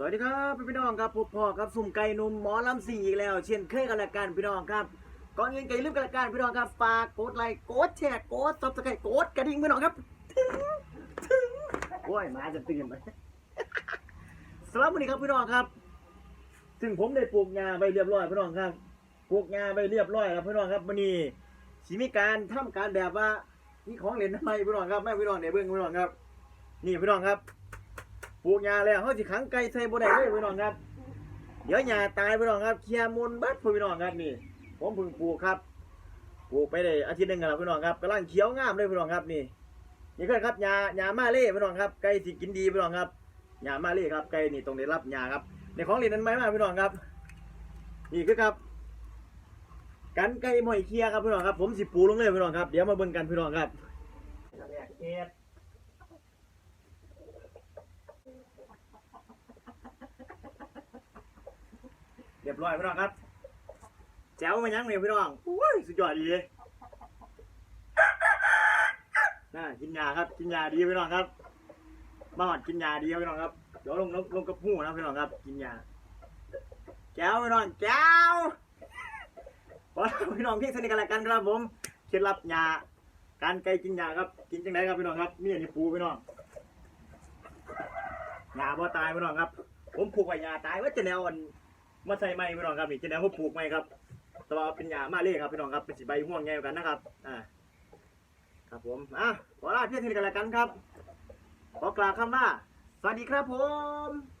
สวัสดีครับพี่น้องครับพบพ่อครับสุ่มไก่นุ่มหมอลำสิงอีกแล้ว เช่นเคยกันละกันพี่น้องครับก่อนอื่นไก่ลืมกันละกันพี่น้องครับฝากกดไลค์กดแชร์กดซับสไครต์กดกระดิ่งพี่น้องครับถึงถึงโอ้ยมาจะตื่นไปสำหรับวันนี้ครับพี่น้องครับซึ่งผมได้ปลูกงาไปเรียบร้อยพี่น้องครับปลูกงาไปเรียบร้อยแล้วพี่น้องครับวันนี้สิมีการทำการแบบว่ามีของเล่นทำไมพี่น้องครับแม่พี่น้องเดี๋ยวเบิ่งพี่น้องครับ นี่พี่น้องครับ ปลูกหญ้าแล้วเขาสิขังไก่ใส่บ่ได้เลยพี่น้องครับ เดี๋ยวหญ้าตายพี่น้องครับเคลียร์มูลบัดพี่น้องครับนี่ ผมเพิ่งปลูกครับปลูกไปได้อาทิตย์หนึงแล้วพี่น้องครับกำลังเขียวงามเลยพี่น้องครับนี่นี่คือครับหญ้าหญ้ามาเล่พี่น้องครับไก่สิกินดีพี่น้องครับหญ้ามาเล่ครับไก่นี่ต้องได้รับหญ้าครับในของเล่นนั้นไหมมาพี่น้องครับ นี่คือครับ กันไก่หมอยเคียครับพี่น้องครับ ผมสิปูลงเลยพี่น้องครับเดี๋ยวมาเบิ่งกันพี่น้องครับเอ็ด รียบร้อยพี่น้องครับแจ๋วมายังเนี่ยพี่น้องอุ้ยสุดยอดดีน่ากินยาครับ กินยาดีพี่น้องครับมาหอดกินยาดีพี่น้องครับเดี๋ยวลงลงลงกับหูนะพี่น้องครับ กินยาแจ๋วพี่น้องแจ๋วพอแล้วพี่น้องเพียงสนิทกันละกันครับผมเคล็ดลับยาการไกลกินยาครับ กินจังไดครับพี่น้องครับมีอันนี้ปูพี่น้องยาบ่ตายพี่น้องครับ ผมผูกไว้ยาตายว่าจะแนวอัน มาใส่ไม้พี่น้องครับนี่จะแนวผมปลูกไม้ครับแต่ว่าเป็นหญ้ามาเล่ครับพี่น้องครับเป็นสีใบห่วงใหญ่กันนะครับอ่าครับผมอะขอลาเพื่อนทีกันแล้วกันครับขอกล่าวคำว่าสวัสดีครับผม